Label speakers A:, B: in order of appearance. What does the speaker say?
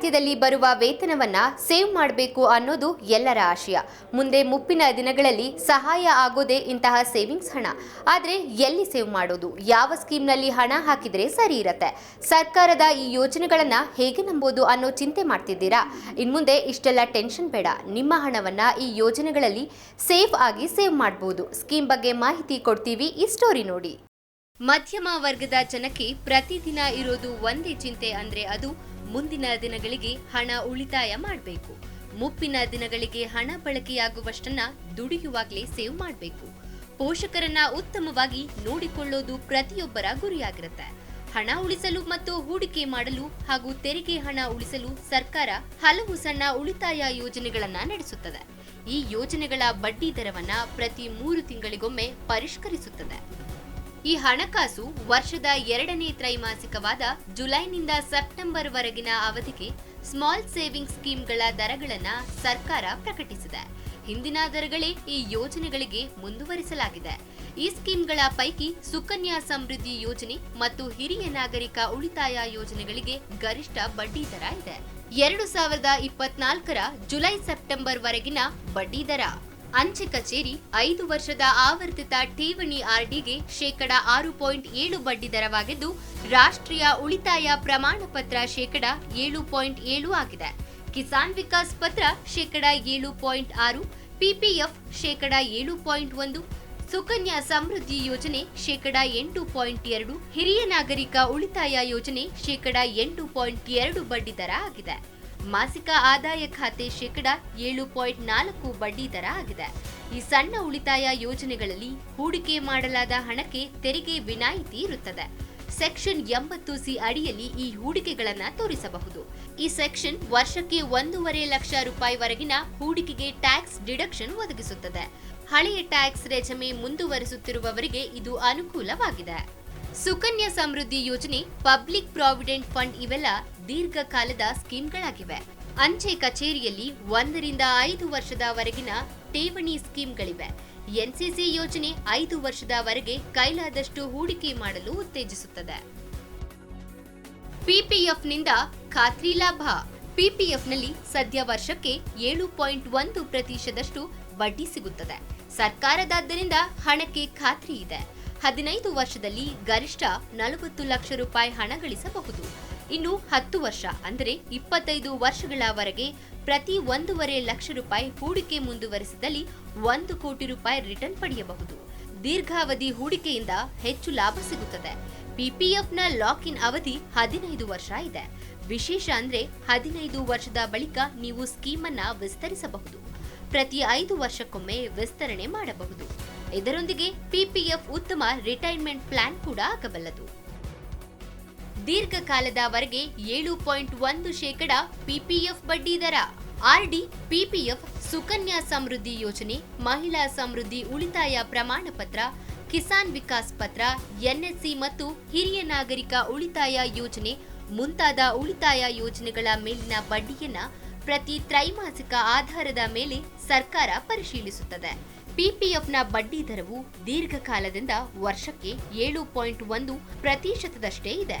A: ತಿಂಗಳಾಂತ್ಯದಲ್ಲಿ ಬರುವ ವೇತನವನ್ನ ಸೇವ್ ಮಾಡಬೇಕು ಅನ್ನೋದು ಎಲ್ಲರ ಆಶಯ. ಮುಂದೆ ಮುಪ್ಪಿನ ದಿನಗಳಲ್ಲಿ ಸಹಾಯ ಆಗೋದೇ ಇಂತಹ ಸೇವಿಂಗ್ಸ್ ಹಣ. ಆದರೆ ಎಲ್ಲಿ ಸೇವ್ ಮಾಡೋದು? ಯಾವ ಸ್ಕೀಮ್ನಲ್ಲಿ ಹಣ ಹಾಕಿದ್ರೆ ಸರಿ ಇರತ್ತೆ? ಸರ್ಕಾರದ ಈ ಯೋಜನೆಗಳನ್ನ ಹೇಗೆ ನಂಬೋದು ಅನ್ನೋ ಚಿಂತೆ ಮಾಡ್ತಿದ್ದೀರಾ? ಇನ್ಮುಂದೆ ಇಷ್ಟೆಲ್ಲ ಟೆನ್ಷನ್ ಬೇಡ. ನಿಮ್ಮ ಹಣವನ್ನ ಈ ಯೋಜನೆಗಳಲ್ಲಿ ಸೇಫ್ ಆಗಿ ಸೇವ್ ಮಾಡಬಹುದು ಸ್ಕೀಮ್ ಬಗ್ಗೆ ಮಾಹಿತಿ ಕೊಡ್ತೀವಿ ಈ ಸ್ಟೋರಿ ನೋಡಿ. ಮಧ್ಯಮ ವರ್ಗದ ಜನಕ್ಕೆ ಪ್ರತಿದಿನ ಇರೋದು ಒಂದೇ ಚಿಂತೆ ಅಂದ್ರೆ ಅದು ಮುಂದಿನ ದಿನಗಳಿಗೆ ಹಣ ಉಳಿತಾಯ ಮಾಡಬೇಕು. ಮುಪ್ಪಿನ ದಿನಗಳಿಗೆ ಹಣ ಬಳಕೆಯಾಗುವಷ್ಟನ್ನ ದುಡಿಯುವಾಗಲೇ ಸೇವ್ ಮಾಡಬೇಕು. ಪೋಷಕರನ್ನ ಉತ್ತಮವಾಗಿ ನೋಡಿಕೊಳ್ಳೋದು ಪ್ರತಿಯೊಬ್ಬರ ಗುರಿಯಾಗಿರುತ್ತೆ. ಹಣ ಉಳಿಸಲು ಮತ್ತು ಹೂಡಿಕೆ ಮಾಡಲು ಹಾಗೂ ತೆರಿಗೆ ಹಣ ಉಳಿಸಲು ಸರ್ಕಾರ ಹಲವು ಸಣ್ಣ ಉಳಿತಾಯ ಯೋಜನೆಗಳನ್ನ ನಡೆಸುತ್ತದೆ. ಈ ಯೋಜನೆಗಳ ಬಡ್ಡಿ ದರವನ್ನ ಪ್ರತಿ ಮೂರು ತಿಂಗಳಿಗೊಮ್ಮೆ ಪರಿಷ್ಕರಿಸುತ್ತದೆ. ಈ ಹಣಕಾಸು ವರ್ಷದ ಎರಡನೇ ತ್ರೈಮಾಸಿಕವಾದ ಜುಲೈನಿಂದ ಸೆಪ್ಟೆಂಬರ್ ವರೆಗಿನ ಅವಧಿಗೆ ಸ್ಮಾಲ್ ಸೇವಿಂಗ್ ಸ್ಕೀಮ್ಗಳ ದರಗಳನ್ನ ಸರ್ಕಾರ ಪ್ರಕಟಿಸಿದೆ. ಹಿಂದಿನ ದರಗಳೇ ಈ ಯೋಜನೆಗಳಿಗೆ ಮುಂದುವರಿಸಲಾಗಿದೆ. ಈ ಸ್ಕೀಮ್ಗಳ ಪೈಕಿ ಸುಕನ್ಯಾ ಸಮೃದ್ಧಿ ಯೋಜನೆ ಮತ್ತು ಹಿರಿಯ ನಾಗರಿಕ ಉಳಿತಾಯ ಯೋಜನೆಗಳಿಗೆ ಗರಿಷ್ಠ ಬಡ್ಡಿ ದರ ಇದೆ. ಎರಡು ಸಾವಿರದ ಇಪ್ಪತ್ನಾಲ್ಕರ ಜುಲೈ ಸೆಪ್ಟೆಂಬರ್ ವರೆಗಿನ ಬಡ್ಡಿ ದರ. ಅಂಚೆ ಕಚೇರಿ ಐದು ವರ್ಷದ ಆವರ್ತಿತ ಠೇವಣಿ ಆರ್ಡಿಗೆ ಶೇಕಡ ಆರು ಪಾಯಿಂಟ್ ಏಳು ಬಡ್ಡಿ ದರವಾಗಿದ್ದು, ರಾಷ್ಟ್ರೀಯ ಉಳಿತಾಯ ಪ್ರಮಾಣ ಪತ್ರ ಶೇಕಡ ಏಳು ಪಾಯಿಂಟ್ ಏಳು ಆಗಿದೆ. ಕಿಸಾನ್ ವಿಕಾಸ್ ಪತ್ರ ಶೇಕಡ ಏಳು ಪಾಯಿಂಟ್ ಆರು, ಪಿಪಿಎಫ್ ಶೇಕಡ ಏಳು ಪಾಯಿಂಟ್ ಒಂದು, ಸುಕನ್ಯಾ ಸಮೃದ್ಧಿ ಯೋಜನೆ ಶೇಕಡ ಎಂಟು ಪಾಯಿಂಟ್ ಎರಡು, ಹಿರಿಯ ನಾಗರಿಕ ಉಳಿತಾಯ ಯೋಜನೆ ಶೇಕಡ ಎಂಟು ಪಾಯಿಂಟ್ ಎರಡು ಬಡ್ಡಿ ದರ ಆಗಿದೆ. ಮಾಸಿಕ ಆದಾಯ ಖಾತೆ ಶೇಕಡ ಏಳು ಪಾಯಿಂಟ್ ನಾಲ್ಕು ಬಡ್ಡಿ ದರ ಆಗಿದೆ. ಈ ಸಣ್ಣ ಉಳಿತಾಯ ಯೋಜನೆಗಳಲ್ಲಿ ಹೂಡಿಕೆ ಮಾಡಲಾದ ಹಣಕ್ಕೆ ತೆರಿಗೆ ವಿನಾಯಿತಿ ಇರುತ್ತದೆ. ಸೆಕ್ಷನ್ ಎಂಬತ್ತು ಸಿ ಅಡಿಯಲ್ಲಿ ಈ ಹೂಡಿಕೆಗಳನ್ನು ತೋರಿಸಬಹುದು. ಈ ಸೆಕ್ಷನ್ ವರ್ಷಕ್ಕೆ ಒಂದೂವರೆ ಲಕ್ಷ ರೂಪಾಯಿವರೆಗಿನ ಹೂಡಿಕೆಗೆ ಟ್ಯಾಕ್ಸ್ ಡಿಡಕ್ಷನ್ ಒದಗಿಸುತ್ತದೆ. ಹಳೆಯ ಟ್ಯಾಕ್ಸ್ ರೆಜಮೆ ಮುಂದುವರಿಸುತ್ತಿರುವವರಿಗೆ ಇದು ಅನುಕೂಲವಾಗಿದೆ. ಸುಕನ್ಯಾ ಸಮೃದ್ಧಿ ಯೋಜನೆ ಪಬ್ಲಿಕ್ ಪ್ರಾವಿಡೆಂಟ್ ಫಂಡ್ ಇವೆಲ್ಲ ದೀರ್ಘಕಾಲದ ಸ್ಕೀಮ್ಗಳಾಗಿವೆ. ಅಂಚೆ ಕಚೇರಿಯಲ್ಲಿ ಒಂದರಿಂದ ಐದು ವರ್ಷದವರೆಗಿನ ಠೇವಣಿ ಸ್ಕೀಮ್ಗಳಿವೆ. ಎನ್ಸಿಸಿ ಯೋಜನೆ ಐದು ವರ್ಷದವರೆಗೆ ಕೈಲಾದಷ್ಟು ಹೂಡಿಕೆ ಮಾಡಲು ಉತ್ತೇಜಿಸುತ್ತದೆ. ಪಿಪಿಎಫ್ನಿಂದ ಖಾತ್ರಿ ಲಾಭ. ಪಿಪಿಎಫ್ನಲ್ಲಿ ಸದ್ಯ ವರ್ಷಕ್ಕೆ ಏಳು ಪಾಯಿಂಟ್ ಒಂದು ಪ್ರತಿಶತದಷ್ಟು ಬಡ್ಡಿ ಸಿಗುತ್ತದೆ. ಸರ್ಕಾರದಾದ್ದರಿಂದ ಹಣಕ್ಕೆ ಖಾತ್ರಿ ಇದೆ. ಹದಿನೈದು ವರ್ಷದಲ್ಲಿ ಗರಿಷ್ಠ ನಲವತ್ತು ಲಕ್ಷ ರೂಪಾಯಿ ಹಣ ಗಳಿಸಬಹುದು. ಇನ್ನು ಹತ್ತು ವರ್ಷ, ಅಂದರೆ ಇಪ್ಪತ್ತೈದು ವರ್ಷಗಳವರೆಗೆ ಪ್ರತಿ ಒಂದೂವರೆ ಲಕ್ಷ ರೂಪಾಯಿ ಹೂಡಿಕೆ ಮುಂದುವರಿಸಿದಲ್ಲಿ ಒಂದು ಕೋಟಿ ರೂಪಾಯಿ ರಿಟರ್ನ್ ಪಡೆಯಬಹುದು. ದೀರ್ಘಾವಧಿ ಹೂಡಿಕೆಯಿಂದ ಹೆಚ್ಚು ಲಾಭ ಸಿಗುತ್ತದೆ. ಪಿಪಿಎಫ್ನ ಲಾಕ್ ಇನ್ ಅವಧಿ ಹದಿನೈದು ವರ್ಷ ಇದೆ. ವಿಶೇಷ ಅಂದ್ರೆ ಹದಿನೈದು ವರ್ಷದ ಬಳಿಕ ನೀವು ಸ್ಕೀಮ್ ಅನ್ನ ವಿಸ್ತರಿಸಬಹುದು. ಪ್ರತಿ ಐದು ವರ್ಷಕ್ಕೊಮ್ಮೆ ವಿಸ್ತರಣೆ ಮಾಡಬಹುದು. ಇದರೊಂದಿಗೆ ಪಿಪಿಎಫ್ ಉತ್ತಮ ರಿಟೈರ್ಮೆಂಟ್ ಪ್ಲಾನ್ ಕೂಡ ಆಗಬಲ್ಲದು. ದೀರ್ಘಕಾಲದವರೆಗೆ ಏಳು ಪಾಯಿಂಟ್ ಒಂದು ಶೇಕಡ ಪಿಪಿಎಫ್ ಬಡ್ಡಿ ದರ. ಆರ್ಡಿ ಪಿಪಿಎಫ್ ಸುಕನ್ಯಾ ಸಮೃದ್ಧಿ ಯೋಜನೆ, ಮಹಿಳಾ ಸಮೃದ್ಧಿ ಉಳಿತಾಯ ಪ್ರಮಾಣ ಪತ್ರ, ಕಿಸಾನ್ ವಿಕಾಸ್ ಪತ್ರ ಎನ್ಎಸ್ಸಿ ಮತ್ತು ಹಿರಿಯ ನಾಗರಿಕ ಉಳಿತಾಯ ಯೋಜನೆ, ಮುಂತಾದ ಉಳಿತಾಯ ಯೋಜನೆಗಳ ಮೇಲಿನ ಬಡ್ಡಿಯನ್ನ ಪ್ರತಿ ತ್ರೈಮಾಸಿಕ ಆಧಾರದ ಮೇಲೆ ಸರ್ಕಾರ ಪರಿಶೀಲಿಸುತ್ತದೆ. ಪಿಪಿಎಫ್ನ ಬಡ್ಡಿ ದರವು ದೀರ್ಘಕಾಲದಿಂದ ವರ್ಷಕ್ಕೆ ಏಳು ಪಾಯಿಂಟ್ ಒಂದು ಪ್ರತಿಶತದಷ್ಟೇ ಇದೆ.